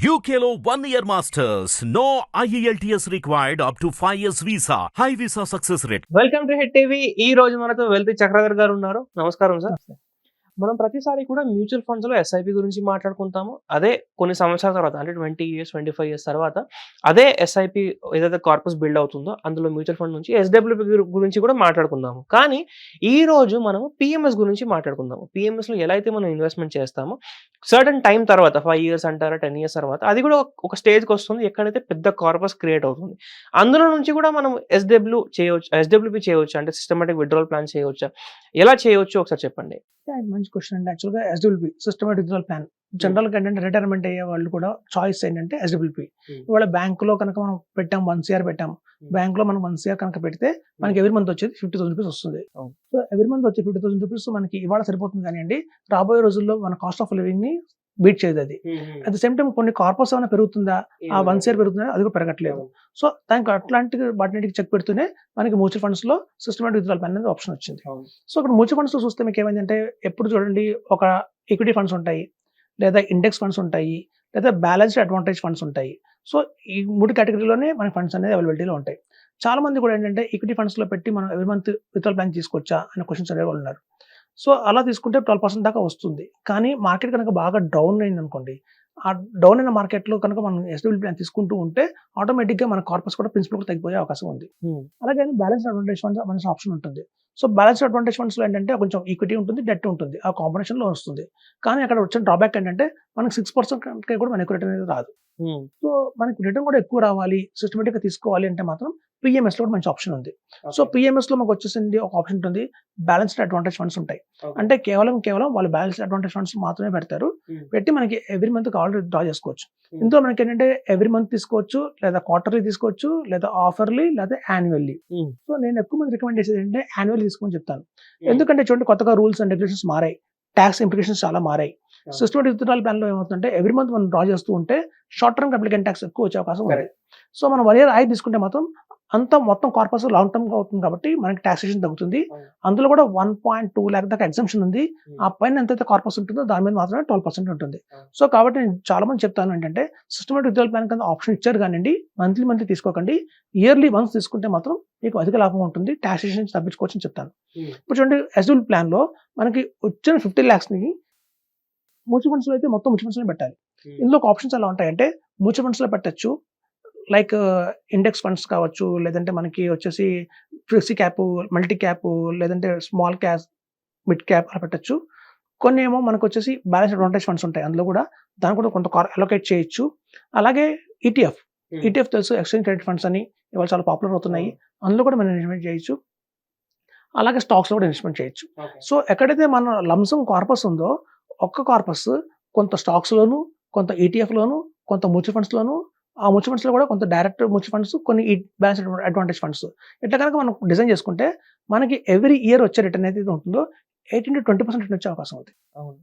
One year masters. No E IELTS required up to 5 years visa. High visa success rate. Welcome to Hit TV ఈ రోజు మనతో wealthy Chakradhar గారు ఉన్నారు నమస్కారం sir మనం ప్రతిసారి కూడా మ్యూచువల్ ఫండ్స్లో ఎస్ఐపి గురించి మాట్లాడుకుంటాము. అదే కొన్ని సంవత్సరాల తర్వాత అంటే twenty years twenty five years తర్వాత అదే ఎస్ఐపి ఏదైతే కార్పస్ బిల్డ్ అవుతుందో అందులో మ్యూచువల్ ఫండ్ నుంచి ఎస్డబ్ల్యూపి గురించి కూడా మాట్లాడుకుందాము. కానీ ఈ రోజు మనం పిఎంఎస్ గురించి మాట్లాడుకుందాము. పిఎంఎస్లో ఎలా అయితే మనం ఇన్వెస్ట్మెంట్ చేస్తామో సర్టన్ టైం తర్వాత ఫైవ్ ఇయర్స్ అంటారా టెన్ ఇయర్స్ తర్వాత అది కూడా ఒక- స్టేజ్కి వస్తుంది. ఎక్కడైతే పెద్ద కార్పస్ క్రియేట్ అవుతుంది. అందులో నుంచి కూడా మనం ఎస్డబ్ల్యూ చేయవచ్చు ఎస్డబ్ల్యూపి చేయవచ్చు? అంటే సిస్టమేటిక్ విడ్రాల్ ప్లాన్ చేయవచ్చు? ఎలా చేయవచ్చు ఒకసారి చెప్పండి. మంచి మంచి క్వశ్చన్ అండి యాక్చువల్గా ఎస్డబ్ల్యూపీ సిస్టమేటిక్ విత్డ్రాల్ ప్లాన్ జనరల్గా ఏంటంటే రిటైర్మెంట్ అయ్యే వాళ్ళు కూడా చాయిస్ ఏంటంటే ఎస్డబ్ల్యూపీ Hmm. ఇవాళ బ్యాంకులో కనుక మనం పెట్టాం వన్ సిఆర్ పెట్టాం Hmm. బ్యాంకులో మనం వన్ సిఆర్ కనుక పెడితే మనకి ఎవరి మంత్ వచ్చేది ఫిఫ్టీ థౌసండ్ రూపీస్ వస్తుంది. సో ఎవరి మంత్ వచ్చే ఫిఫ్టీ థౌసండ్ రూపీస్ మనకి ఇవాళ సరిపోతుంది కానీ అండి రాబోయే రోజుల్లో మన కాస్ట్ ఆఫ్ లివింగ్ని బీట్ చేయదు అది అట్ ద సేమ్ టైం కొన్ని కార్పస్ ఏమైనా పెరుగుతుందా? ఆ వన్ సిఆర్ పెరుగుతుందా? అది కూడా పెరగట్లేదు. సో దానికి అట్లాంటి వాటికి చెక్ పెడుతూనే మనకి మ్యూచువల్ ఫండ్స్లో సిస్టమేటిక్ విత్డ్రాల్ ప్లాన్ అనేది ఆప్షన్ వచ్చింది. సో ఇక్కడ మ్యూచువల్ ఫండ్స్ చూస్తే మీకు ఏమైందంటే ఎప్పుడు చూడండి ఒక ఈక్విటీ ఫండ్స్ ఉంటాయి లేదా ఇండెక్స్ ఫండ్స్ ఉంటాయి లేదా బ్యాలెన్స్డ్ అడ్వాంటేజ్ ఫండ్స్ ఉంటాయి. సో ఈ మూడు కేటగిరీలోనే మన ఫండ్స్ అనేది అవైలబిలిటీలో ఉంటాయి. చాలా మంది కూడా ఏంటంటే ఈక్విటీ ఫండ్స్లో పెట్టి మనం ఎవరి మంత్ విత్డ్రాల్ ప్లాన్ తీసుకోవచ్చా? అనే క్వశ్చన్స్ అడిగే వాళ్ళు ఉన్నారు. సో అలా తీసుకుంటే ట్వెల్వ్ పర్సెంట్ దాకా వస్తుంది. కానీ మార్కెట్ కనుక బాగా డౌన్ అయింది అనుకోండి ఆ డౌన్ అయిన మార్కెట్లో కనుక మనం ఎస్డబ్ల్యూ ప్లాన్ తీసుకుంటూ ఉంటే ఆటోమేటిక్గా మన కార్పస్ కూడా ప్రిన్సిపల్ కూడా తగ్గిపోయే అవకాశం ఉంది. అలాగే బ్యాలెన్స్ అడ్వాంటేజ్ ఫండ్స్ మన ఆప్షన్ ఉంటుంది. సో బ్యాలెన్స్ అడ్వాంటేజ్ ఫండ్స్లో ఏంటంటే కొంచెం ఈక్విటీ ఉంటుంది డెట్ ఉంటుంది. ఆ కాంబినేషన్లో వస్తుంది. కానీ అక్కడ వచ్చిన డ్రాబ్యాక్ ఏంటంటే మనకి సిక్స్ పర్సెంట్ కంటే కూడా మనకి రిటర్న్ అనేది రాదు. సో మనకి రిటర్న్ కూడా ఎక్కువ రావాలి సిస్టమేటిక్గా తీసుకోవాలి అంటే మాత్రం పిఎంఎస్లో కూడా మంచి ఆప్షన్ ఉంది. సో పిఎంఎస్లో మాకు వచ్చేసింది ఒక ఆప్షన్ ఉంటుంది. బ్యాలెన్స్డ్ అడ్వాంటేజ్ ఫండ్స్ ఉంటాయి. అంటే కేవలం కేవలం వాళ్ళు బ్యాలెన్స్డ్ అడ్వాంటేజ్ ఫండ్స్ మాత్రమే పెడతారు. పెట్టి మనకి ఎవ్రీ మంత్ కావాలి డ్రా చేసుకోవచ్చు. Hmm. ఇందులో మనకి ఏంటంటే ఎవ్రీ మంత్ తీసుకోవచ్చు లేదా క్వార్టర్లీ తీసుకోవచ్చు లేదా ఆఫర్లీ లేదా యాన్యువల్లీ Hmm. సో నేను ఎక్కువ మంది రికమెండ్ చేసేది ఏంటంటే యాన్యువల్ తీసుకోమని చెప్తాను. ఎందుకంటే చూడండి కొత్తగా రూల్స్ అండ్ రెగ్యులేషన్స్ మారాయి. ట్యాక్స్ ఇంప్లికేషన్స్ చాలా మారాయి. సిస్టమేటిక్ విత్డ్రాల్ ప్లాన్లో ఏమవుతుందంటే ఎవ్రీ మంత్ మనం డ్రా చేస్తూ ఉంటే షార్ట్ టర్మ్ అప్లికెంట్ ట్యాక్స్ ఎక్కువ వచ్చే అవకాశం ఉంది. సో మనం వన్ ఇయర్ తీసుకుంటే మాత్రం అంత మొత్తం కార్పస్ లాంగ్ టర్మ్ అవుతుంది కాబట్టి మనకి టాక్సేషన్ తగ్గుతుంది. అందులో కూడా వన్ పాయింట్ టూ ల్యాక్ దాకా ఎగ్జామ్షన్ ఉంది. ఆ పైన ఎంతైతే కార్పస్ ఉంటుందో దాని మీద మాత్రమే ట్వెల్వ్ పర్సెంట్ ఉంటుంది. సో కాబట్టి నేను చాలా మంది చెప్తాను ఏంటంటే సిస్టమేటిక్ విత్డ్రాల్ ప్లాన్ కింద ఆప్షన్ ఇచ్చారు కానివ్వండి మంత్లీ మంత్లీ తీసుకోకండి. ఇయర్లీ వన్స్ తీసుకుంటే మాత్రం మీకు అధిక లాభం ఉంటుంది. టాక్సేషన్ నుంచి తప్పించుకోవచ్చు అని చెప్తాను. ఇప్పుడు చూడండి ఎస్డబ్ల్యూ ప్లాన్లో మనకి వచ్చిన ఫిఫ్టీ ల్యాక్స్ని మ్యూచువల్ ఫండ్స్లో అయితే మొత్తం మ్యూచువల్ ఫండ్స్లో పెట్టాలి. ఇందులో ఆప్షన్స్ ఎలా ఉంటాయంటే మ్యూచువల్ ఫండ్స్లో పెట్టచ్చు. లైక్ ఇండెక్స్ ఫండ్స్ కావచ్చు లేదంటే మనకి వచ్చేసి ఫ్లెక్సీ క్యాప్ మల్టీ క్యాప్ లేదంటే స్మాల్ క్యాప్ మిడ్ క్యాప్ అలా పెట్టచ్చు. కొన్ని ఏమో మనకు వచ్చేసి బ్యాలెన్స్ అడ్వాంటేజ్ ఫండ్స్ ఉంటాయి. అందులో కూడా దాని కూడా కొంత అలొకేట్ చేయొచ్చు. అలాగే E ఈటీఎఫ్ Hmm. ఈటీఎఫ్ తెలుసు ఎక్స్చేంజ్ క్రెడిట్ ఫండ్స్ అని ఇవాళ చాలా పాపులర్ అవుతున్నాయి. అందులో కూడా మనం ఇన్వెస్ట్మెంట్ చేయొచ్చు. అలాగే స్టాక్స్లో కూడా ఇన్వెస్ట్మెంట్ చేయొచ్చు. సో ఎక్కడైతే మన లంసం కార్పస్ ఉందో ఒక్క కార్పస్ కొంత స్టాక్స్ లోను కొంత ETF లోను కొంత మ్యూచువల్ ఫండ్స్ లోను ఆ మ్యూచువల్ ఫండ్స్లో కూడా కొంత డైరెక్ట్ మ్యూచువల్ ఫండ్స్ కొన్ని బ్యాలెన్స్ అడ్వాంటేజ్ ఫండ్స్ ఇట్లా కనుక మనం డిజైన్ చేసుకుంటే మనకి ఎవ్రీ ఇయర్ వచ్చే రిటర్న్ ఏదైతే ఉంటుందో ఎయిటీన్ టు ట్వంటీ పర్సెంట్ వచ్చే అవకాశం ఉంది.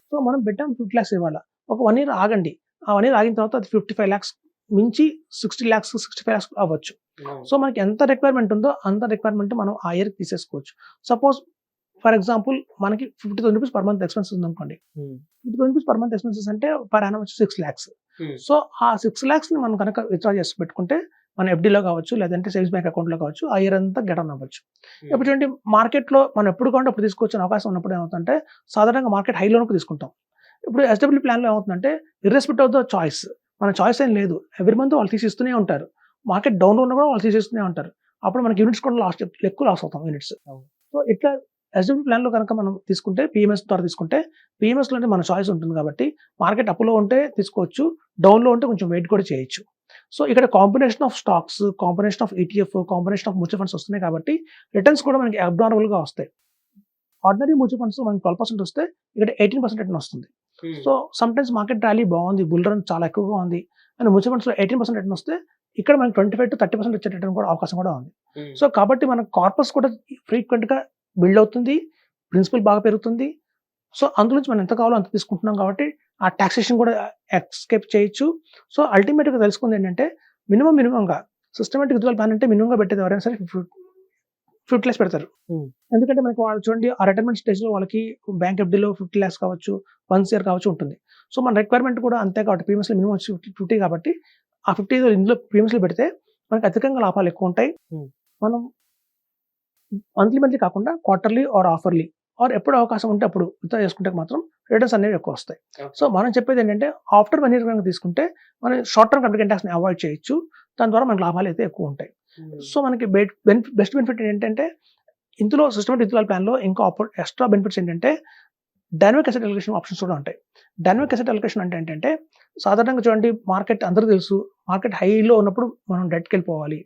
సో మనం పెట్టాం ఫిఫ్టీ ల్యాక్స్ ఇవ్వాలి. ఒక వన్ ఇయర్ ఆగండి. ఆ వన్ ఇయర్ ఆగిన తర్వాత అది ఫిఫ్టీ ఫైవ్ ల్యాక్స్ మించి sixty lakhs sixty five lakhs అవ్వచ్చు సో మనకి ఎంత రిక్వైర్మెంట్ ఉందో అంత రిక్వైర్మెంట్ మనం ఆ ఇయర్ తీసేసుకోవచ్చు. సపోజ్ ఫర్ ఎగ్జాంపుల్ మనకి fifty thousand rupees per month expenses ఉంది అనుకోండి fifty thousand rupees per month expenses అంటే పర్ యానం వచ్చి సిక్స్ ల్యాక్స్ సో ఆ సిక్స్ ల్యాక్స్ని మనం కనుక విత్డ్రా చేసి పెట్టుకుంటే మన FD లో కావచ్చు లేదంటే సేవింగ్స్ బ్యాంక్ అకౌంట్లో కావచ్చు ఆ ఇయర్ అంతా గెట్ ఆన్ అవ్వచ్చు. ఇప్పుడు చూడండి మార్కెట్లో మనం ఎప్పుడు కావాలంటే అప్పుడు తీసుకోవచ్చు అవకాశం ఉన్నప్పుడు ఏమవుతుందంటే సాధారణంగా మార్కెట్ హైలోకి తీసుకుంటాం. ఇప్పుడు ఎస్డబ్ల్యూ ప్లాన్లో ఏమవుతుందంటే ఇర్రెస్పెక్ట్ ఆఫ్ ద చాయిస్ మన చాయిస్ ఏం లేదు. ఎవ్రీ మంత్ వాళ్ళు తీసిస్తూనే ఉంటారు. మార్కెట్ డౌన్ ఉన్న కూడా వాళ్ళు తీసేస్తూనే ఉంటారు. అప్పుడు మనకి యూనిట్స్ కూడా లాస్ట్ ఎక్కువ లాస్ అవుతాం యూనిట్స్. సో ఇట్లా ఎస్డబ్ల్యూ ప్లాన్లో కనుక మనం తీసుకుంటే పిఎంఎస్ ద్వారా తీసుకుంటే పిఎంఎస్లో అంటే మన చాయిస్ ఉంటుంది కాబట్టి మార్కెట్ అప్లో ఉంటే తీసుకోవచ్చు డౌన్లో ఉంటే కొంచెం వెయిట్ కూడా చేయొచ్చు. సో ఇక్కడ combination of stocks combination of ETF combination of mutual funds వస్తున్నాయి కాబట్టి రిటర్న్స్ కూడా మనకి అబ్నార్మల్గా వస్తాయి. ఆర్డినరీ మ్యూచువల్ ఫండ్స్ మనకి ట్వెల్వ్ పర్సెంట్ వస్తే ఇక్కడ ఎయిటీన్ పర్సెంట్ రిటర్న్ వస్తుంది. So some times market rally బాగుంది బుల్ రన్ చాలా ఎక్కువగా ఉంది అండ్ మ్యూచువల్ ఫండ్స్లో ఎయిటీన్ పర్సెంట్ రిటర్న్ వస్తే ఇక్కడ మనకి twenty five to thirty percent వచ్చే రిటర్న్ కూడా అవకాశం కూడా ఉంది. సో కాబట్టి మన కార్పస్ కూడా ఫ్రీక్వెంట్గా బిల్డ్ అవుతుంది ప్రిన్సిపల్ బాగా పెరుగుతుంది. సో అందులో నుంచి మనం ఎంత కావాలో అంత తీసుకుంటున్నాం కాబట్టి ఆ టాక్సేషన్ కూడా ఎక్స్కేప్ చేయొచ్చు. సో అల్టిమేట్గా తెలుసుకుంది ఏంటంటే మినిమం మినిమంగా సిస్టమేటిక్ విత్డ్రాల్ ప్లాన్ అంటే మినిమంగా పెట్టేది ఎవరైనా సరే ఫిఫ్టీ ల్యాక్స్ పెడతారు. Hmm. ఎందుకంటే మనకి వాళ్ళు చూడండి ఆ రిటైర్మెంట్ స్టేజ్లో వాళ్ళకి బ్యాంక్ ఎఫ్డీలో ఫిఫ్టీ ల్యాక్స్ కావచ్చు వన్స్ ఇయర్ కావచ్చు ఉంటుంది. సో మన రిక్వైర్మెంట్ కూడా అంతే కాబట్టి ప్రీమియస్లో మినిమం వచ్చి ఫిఫ్టీ ఫిఫ్టీ కాబట్టి ఆ ఫిఫ్టీ ఇందులో ప్రీమియస్లో పెడితే మనకి అధికంగా లాభాలు ఎక్కువ ఉంటాయి. Hmm. మనం మంత్లీ మంత్లీ కాకుండా క్వార్టర్లీ ఆర్ ఆఫర్లీ ఆర్ ఎప్పుడు అవకాశం ఉంటే అప్పుడు విత్డ్రా చేసుకుంటే మాత్రం రిటర్న్స్ అనేవి ఎక్కువ వస్తాయి. సో మనం చెప్పేది ఏంటంటే ఆఫ్టర్ వన్ ఇయర్ కనుక తీసుకుంటే మనం షార్ట్ టర్మ్ కంపెనీ ట్యాక్స్ని అవాయిడ్ చేయొచ్చు. దాని ద్వారా మనకి లాభాలు అయితే ఎక్కువ ఉంటాయి. సో మనకి బెనిఫిట్ బెస్ట్ బెనిఫిట్ ఏంటంటే ఇందులో సిస్టమేటిక్ విత్డ్రాల్ ప్లాన్లో ఇంకా ఎక్స్ట్రా బెనిఫిట్స్ ఏంటంటే డైనమిక్ అసెట్ అలొకేషన్ ఆప్షన్స్ కూడా ఉంటాయి. డైనమిక్ అసెట్ అలొకేషన్ అంటే ఏంటంటే సాధారణంగా చూడండి మార్కెట్ అందరికీ తెలుసు. మార్కెట్ హైలో ఉన్నప్పుడు మనం డెట్కి వెళ్ళిపోవాలి.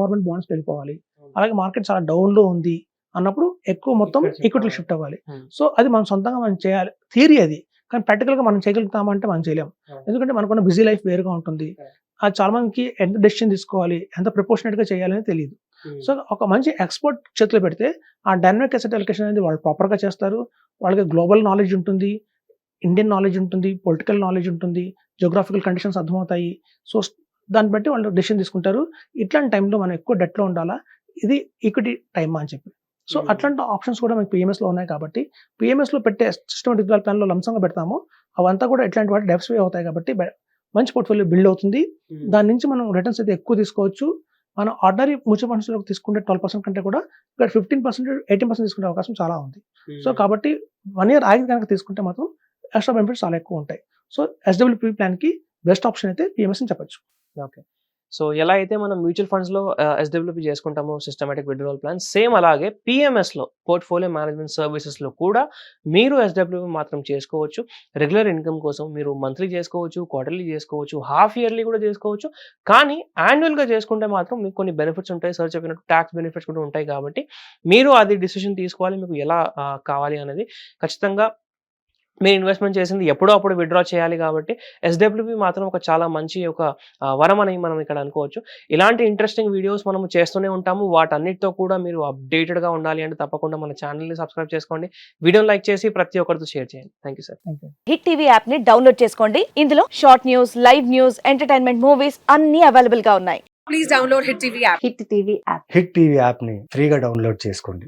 గవర్నమెంట్ బాండ్స్కి వెళ్ళిపోవాలి. అలాగే మార్కెట్ చాలా డౌన్లో ఉంది అన్నప్పుడు ఎక్కువ మొత్తం Equity shift ఈక్విటీ అవ్వాలి. షిఫ్ట్ అవ్వాలి. సో అది మనం సొంతంగా మనం చేయాలి. థియరీ అది. కానీ ప్రాక్టికల్గా మనం చేయగలుగుతామంటే మనం చేయలేం. ఎందుకంటే మనకున్న బిజీ లైఫ్ వేరుగా ఉంటుంది. అది చాలా మందికి ఎంత డెసిషన్ తీసుకోవాలి ఎంత ప్రపోర్షనేట్గా చేయాలని తెలియదు సో ఒక మంచి ఎక్స్పర్ట్ చేతిలో పెడితే ఆ డైనమిక్ అసెట్ అలొకేషన్ అనేది వాళ్ళు ప్రాపర్గా చేస్తారు. వాళ్ళకి గ్లోబల్ నాలెడ్జ్ ఉంటుంది. ఇండియన్ నాలెడ్జ్ ఉంటుంది. పొలిటికల్ నాలెడ్జ్ ఉంటుంది. జోగ్రాఫికల్ కండిషన్స్ అర్థమవుతాయి. సో దాన్ని బట్టి వాళ్ళు డెసిషన్ తీసుకుంటారు. ఇట్లాంటి టైంలో మనం ఎక్కువ డెట్లో ఉండాలా? ఇది ఈక్విటీ టైం అని చెప్పి. So Hmm. అట్లాంటి ఆప్షన్స్ కూడా మనకి PMS లో ఉన్నాయి కాబట్టి PMS లో పెట్టే సిస్టమేటిక్ ప్లాన్లో లంసంగా పెడతాము. అవంతా కూడా ఇట్లాంటి వాటి డెప్స్వే అవుతాయి కాబట్టి మంచి పోర్ట్ఫోలియో బిల్డ్ అవుతుంది. దాని నుంచి మనం రిటర్న్స్ అయితే ఎక్కువ తీసుకోవచ్చు. మనం ఆర్డరీ మ్యూచువల్ ఫండ్స్లో తీసుకుంటే ట్వెల్వ్ పర్సెంట్ కంటే కూడా ఇక్కడ ఫిఫ్టీన్ పర్సెంట్ ఎయిటీన్ పర్సెంట్ తీసుకునే అవకాశం చాలా ఉంది. సో కాబట్టి వన్ ఇయర్ ఆగి కనుక తీసుకుంటే మాత్రం ఎక్స్ట్రా బెనిఫిట్స్ చాలా ఎక్కువ ఉంటాయి. సో ఎస్డబ్ల్యూపీ ప్లాన్కి బెస్ట్ ఆప్షన్ అయితే పిఎంఎస్ అని చెప్పచ్చు. ఓకే సో ఎలా అయితే మనం మ్యూచువల్ ఫండ్స్లో ఎస్డబ్ల్యూపీ చేసుకుంటామో సిస్టమేటిక్ విడ్రాల్ ప్లాన్ సేమ్ అలాగే పిఎంఎస్లో పోర్ట్ఫోలియో మేనేజ్మెంట్ సర్వీసెస్లో కూడా మీరు ఎస్డబ్ల్యూపీ మాత్రం చేసుకోవచ్చు. రెగ్యులర్ ఇన్కమ్ కోసం మీరు మంత్లీ చేసుకోవచ్చు క్వార్టర్లీ చేసుకోవచ్చు హాఫ్ ఇయర్లీ కూడా చేసుకోవచ్చు. కానీ యాన్యువల్గా చేసుకుంటే మాత్రం మీకు కొన్ని బెనిఫిట్స్ ఉంటాయి. సార్ చెప్పినట్టు ట్యాక్స్ బెనిఫిట్స్ కూడా ఉంటాయి కాబట్టి మీరు అది డిసిషన్ తీసుకోవాలి. మీకు ఎలా uh, కావాలి అనేది ఖచ్చితంగా మీరు ఇన్వెస్ట్మెంట్ చేసింది ఎప్పుడో అప్పుడు విత్డ్రా చేయాలి కాబట్టి ఎస్డబ్ల్యూపీ మాత్రం ఒక చాలా మంచి ఒక వరం అని మనం ఇక్కడ అనుకోవచ్చు. ఇలాంటి ఇంట్రెస్టింగ్ వీడియోస్ మనం చేస్తూనే ఉంటాము. వాటన్నిటితో కూడా మీరు అప్డేటెడ్గా ఉండాలి అంటే తప్పకుండా మన ఛానల్ని సబ్స్క్రైబ్ చేసుకోండి. వీడియోని లైక్ చేసి ప్రతి ఒక్కరితో షేర్ చేయండి. Thank you sir Hit TV యాప్ని డౌన్లోడ్ చేసుకోండి. ఇందులో short news live news entertainment movies అన్ని అవైలబుల్గా ఉన్నాయి. Please download Hit TV app. Hit TV app Hit TV యాప్ని ఫ్రీగా డౌన్లోడ్ చేసుకోండి.